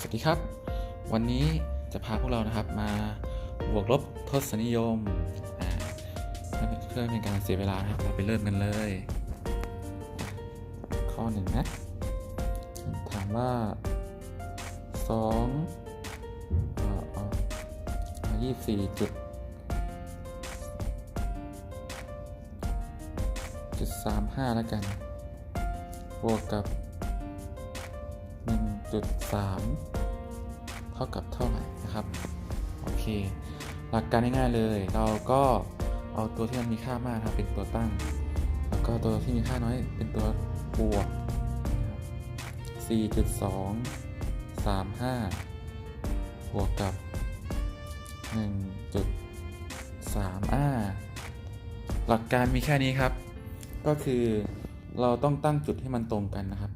สวัสดีครับ วันนี้จะพาพวกเรานะครับมาบวกลบทศนิยมเพื่อเป็นการเสียเวลานะครับเราไปเริ่มกันเลย ข้อหนึ่งนะ ถามว่าสองยี่สี่จุดจุดสามห้าแล้วกัน บวกกับ 1.3เท่ากับเท่าไหร่นะครับโอเคหลักการง่ายๆเลย เราก็เอาตัวที่มันมีค่ามากครับเป็นตัวตั้ง แล้วก็ตัวที่มีค่าน้อยเป็นตัวบวก 4.2 35 บวกกับ 1.3อ่าหลักการมีแค่นี้ครับ ก็คือเราต้องตั้งจุดให้มันตรงกันนะครับ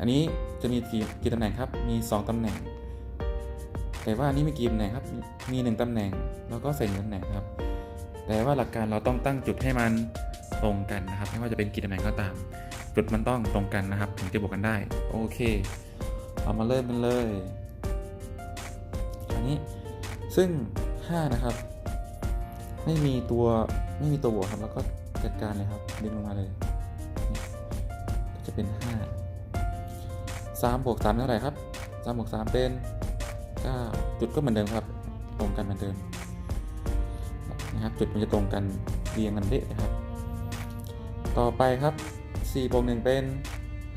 อันนี้จะมีกี่กี่ตำแหน่งครับ มี 2ตำแหน่ง แต่ว่าอันนี้มีกี่ตำแหน่งครับ มี 1ตำแหน่ง แล้วก็ใส่หนึ่งตำแหน่งครับ แต่ว่าหลักการเราต้องตั้งจุดให้มันตรงกันนะครับ ไม่ว่าจะเป็นกี่ตำแหน่งก็ตาม จุดมันต้องตรงกันนะครับ ถึงจะบวกกันได้ โอเคเรามาเริ่มกันเลย อันนี้ ซึ่ง 5 นะครับ ไม่มีตัวไม่มีตัวบวกครับ แล้วก็จัดการเลยครับ ดึงลงมาเลยก็จะเป็น 5 3บวก3เท่าไหร่ครับ3บวก3เป็น9จุดก็เหมือนเดิมครับ ตรงกันเหมือนเดิมนะครับจุดมันจะตรงกันเรียงกันเดะนะครับ ต่อไปครับ4บวก1เป็น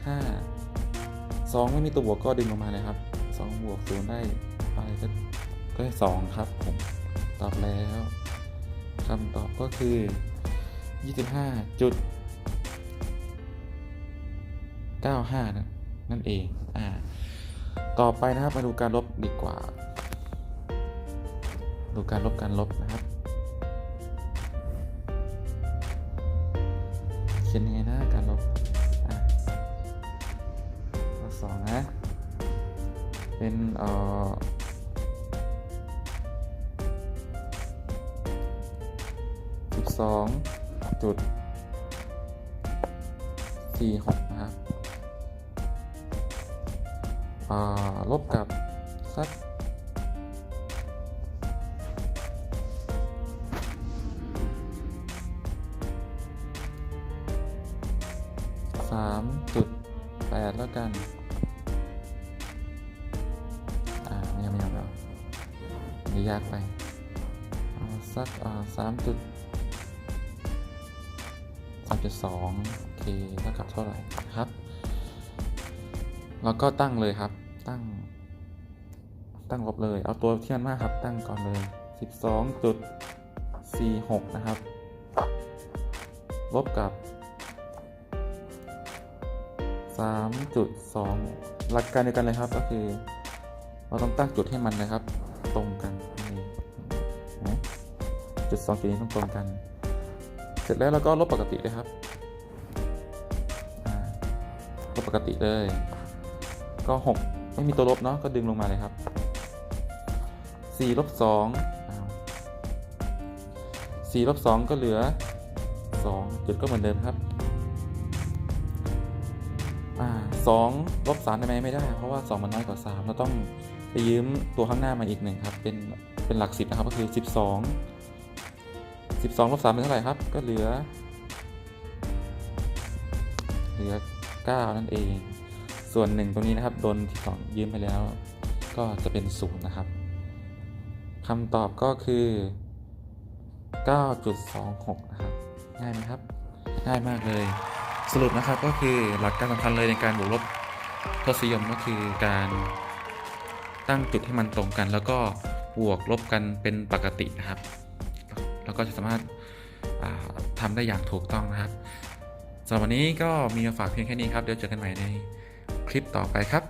5 2 ไม่มีตัวบวกก็ดึงลงมาเลยครับ2บวก0ได้อะไรก็ก็ได้2ครับผมตอบแล้วคำตอบก็คือ 25จุด95นะ นั่นเองอ่าต่อไปนะครับมาดูการลบดีกว่า ดูการลบการลบนะครับเขียนยังไงนะการลบอะข้อสองนะ เป็นเอ่อสองจุดสี่หกนะครับ ลบกับสักสามจุดแปดแล้วกัน อ่าไม่เอาไม่เอาแล้วเดี๋ยากไปเอาสักอ่าสามจุดสามจุดสองโอเคเท่ากับเท่าไหร่ครับ แล้วก็ตั้งเลยครับ ตั้ง ตั้งลบเลย เอาตัวที่มันมากครับ ตั้งก่อนเลย 12.46 นะครับ ลบกับ 3.2 หลักการเดียวกันเลยครับ ก็คือ เราต้องตั้งจุดให้มันนะครับ ตรงกันจุดสองจุดนี้ต้องตรงกัน เสร็จแล้วเราก็ลบปกติเลยครับลบปกติเลย ก็ 6 ไม่มีตัวลบเนาะก็ดึงลงมาเลยครับ4ลบ2 4ลบ2ก็เหลือ 2 จุดก็เหมือนเดิมครับ2ลบ3ได้ไหมไม่ได้ เพราะว่า 2 มันน้อยกว่า 3 เราต้องไปยืมตัวข้างหน้ามาอีกหนึ่งครับ เป็นเป็นหลัก 10 นะครับ ก็คือ 12 12ลบ3เป็นเท่าไหร่ครับ ก็เหลือ เหลือ 9 นั่นเอง ส่วนหนึ่งตรงนี้นะครับโดนที่สองยืมไปแล้ว ก็จะเป็นศูนย์นะครับคำตอบก็คือ 9.26 นะครับ ง่ายไหมครับ ง่ายมากเลย สรุปนะครับก็คือหลักการสำคัญเลยในการบวกลบทศนิยมก็คือการตั้งจุดให้มันตรงกัน แล้วก็บวกลบกันเป็นปกตินะครับ แล้วก็จะสามารถาทำได้อย่างถูกต้องนะครับสำหรับวันนี้ก็มีมาฝากเพียงแค่นี้ครับ เดี๋ยวเจอกันใหม่ใน ลิปต่อไปครับ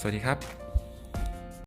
สวัสดีครับ